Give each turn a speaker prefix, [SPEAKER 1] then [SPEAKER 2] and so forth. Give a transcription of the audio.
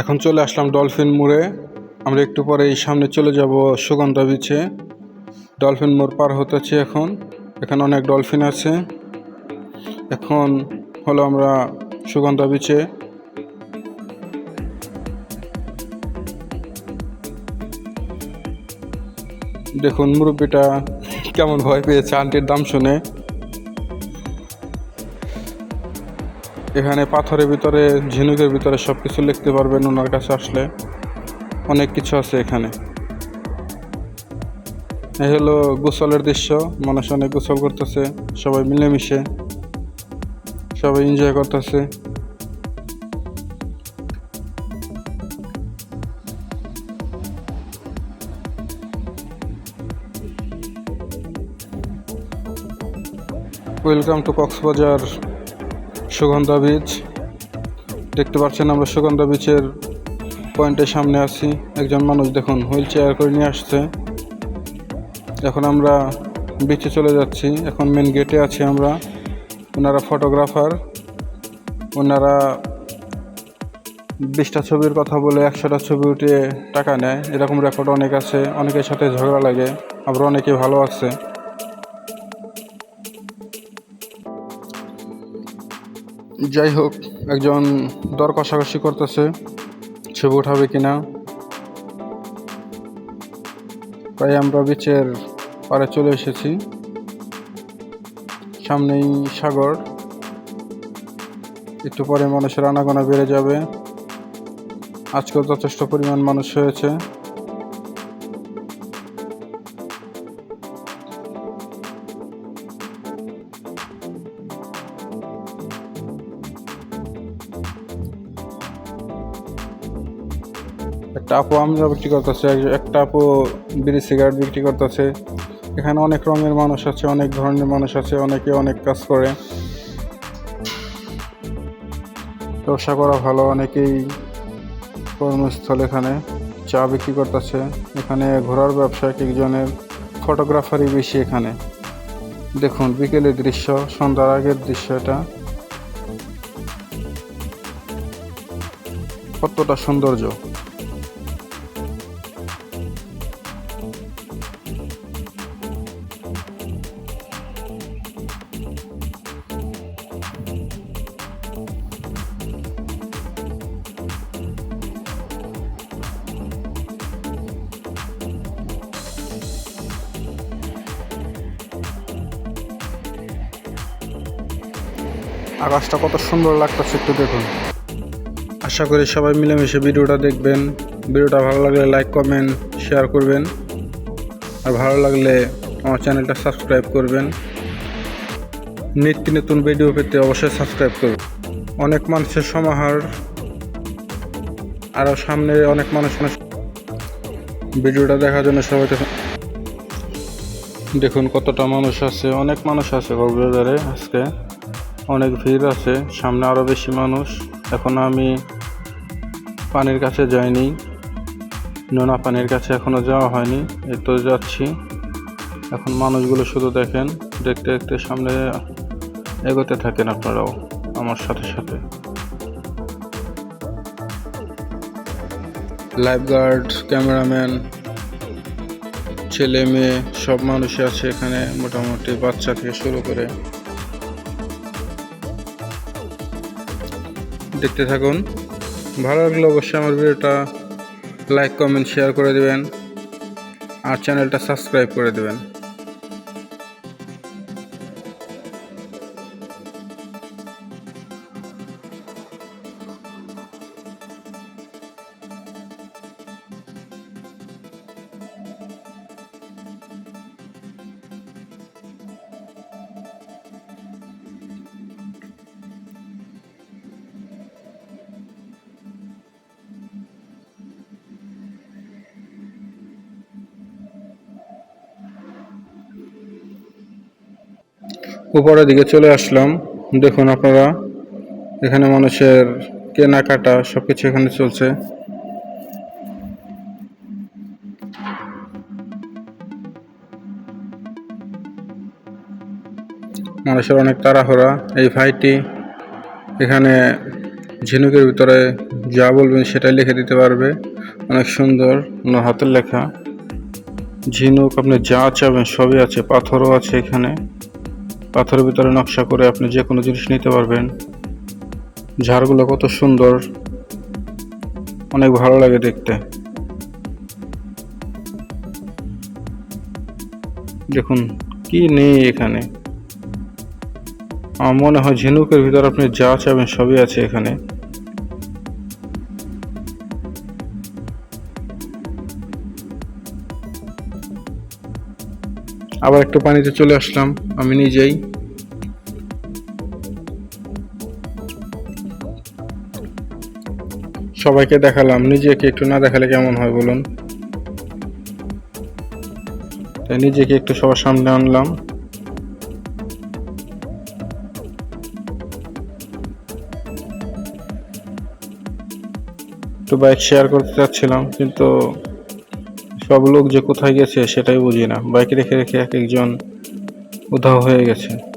[SPEAKER 1] এখন চলে আসলাম ডলফিন মোড়ে। আমরা একটু পরে এই সামনে চলে যাব সুগন্ধা বিচে ডলফিন মোড় পার হতেছি এখন। এখানে অনেক ডলফিন আছে। এখন হলো আমরা সুগন্ধা বিচে দেখুন মুরব্বিটা কেমন ভয় পেয়েছে, আন্টির দাম শুনে। এখানে পাথরের ভিতরে, ঝিনুকের ভিতরে সব কিছু লিখতে পারবেন ওনার কাছে আসলে। অনেক কিছু আছে এখানে। এই হলো গোসলের দৃশ্য, মানুষ অনেক গোসল করতেছে, সবাই মিলেমিশে, সবাই এনজয় করতেছে। Welcome to Cox's Bazar Sugandha beach দেখতে পাচ্ছেন আমরা সুগন্ধা বিচের পয়েন্টের সামনে আছি। একজন মানুষ দেখুন, হুইল চেয়ার করে নিয়ে আসছে। এখন আমরা বিচে চলে যাচ্ছি। এখন মেন গেটে আছি আমরা। ওনারা ফটোগ্রাফার ওনারা বিশটা ছবির কথা বলে একশোটা ছবি উঠিয়ে টাকা নেয়। এরকম রেকর্ড অনেক আছে। অনেকের সাথে ঝগড়া লাগে। আবার অনেকে ভালো আছে। যাই হোক, একজন দর কষাকষি করতেছে। ছবি উঠাবে কিনা? তাই আমরা বিচের পারে চলে এসেছি। সামনেই সাগর। একটু পরে মানুষের আনাগোনা বেড়ে যাবে। আজকেও যথেষ্ট পরিমাণ মানুষ হয়েছে। একটা আপু আমরা বিক্রি করতেছে এক- একটা আপু বিড়ি সিগারেট বিক্রি করতেছে। এখানে অনেক রঙের মানুষ আছে, অনেক ধরনের মানুষ আছে, অনেকে অনেক কাজ করে। ব্যবসা করা ভালো, অনেকেই কর্মস্থল এখানে, চা বিক্রি করতেছে। এখানে ঘোরার ব্যবসা এক একজনের ফটোগ্রাফারই বেশি এখানে। দেখুন, বিকেলের দৃশ্য, সন্ধ্যার আগের দৃশ্য এটা। কতটা সৌন্দর্য। আকাশটা কত সুন্দর লাগতেছে একটু দেখুন। আশা করি সবাই মিলেমিশে ভিডিওটা দেখবেন। ভিডিওটা ভালো লাগলে লাইক কমেন্ট শেয়ার করবেন। আর ভালো লাগলে আমার চ্যানেলটা সাবস্ক্রাইব করবেন। নিত্য নতুন ভিডিও পেতে অবশ্যই সাবস্ক্রাইব করবেন। অনেক মানুষের সমাহার আরও সামনে অনেক মানুষ ভিডিওটা দেখার জন্য সবাইকে দেখুন কতটা মানুষ আছে, অনেক মানুষ আছে কক্সবাজারে আজকে। অনেক ভিড় আছে, সামনে আরও বেশি মানুষ। এখন আমি পানির কাছে যাইনি। নোনা পানির কাছে এখনও যাওয়া হয়নি, এই তো যাচ্ছি। এখন মানুষগুলো শুধু দেখেন, দেখতে দেখতে সামনে এগোতে থাকেন আপনারাও, আমার সাথে সাথে। লাইফগার্ড ক্যামেরাম্যান ছেলে, মেয়ে, সব মানুষই আছে এখানে, মোটামুটি বাচ্চা থেকে শুরু করে। দেখতে থাকুন। ভালো লাগলে অবশ্যই আমার ভিডিওটা লাইক কমেন্ট শেয়ার করে দেবেন। আর চ্যানেলটা সাবস্ক্রাইব করে দেবেন। উপরের দিকে চলে আসলাম। দেখুন আপনারা, এখানে মানুষের কেনাকাটা সব কিছু এখানে চলছে। মানুষের অনেক তাড়াহুড়া। এই ভাইটি এখানে ঝিনুকের ভিতরে যা বলবেন সেটাই লিখে দিতে পারবে। অনেক সুন্দর, ওনার হাতের লেখা। ঝিনুক, আপনি যা চাবেন সবই আছে, পাথরও আছে এখানে। পাথরের ভিতরে নকশা করে আপনি যে কোনো জিনিস নিতে পারবেন। ঝাড়গুলো কত সুন্দর। অনেক ভালো লাগে দেখতে। দেখুন, কি নেই এখানে। আমার মনে হয় ঝিনুকের ভিতরে আপনি যা চাবেন সবই আছে এখানে। আবার একটু পানিতে চলে আসলাম, আমি নিজেই। সবাইকে দেখালাম, নিজেকে একটু না দেখালে কেমন হয় বলুন? তাই নিজেকে একটু সবার সামনে আনলাম। একটু বাইক শেয়ার করতে চাচ্ছিলাম, কিন্তু সব লোক যে কোথায় গেছে সেটাই বুঝি না। বাইক রেখে রেখে এক একজন উধাও হয়ে গেছে।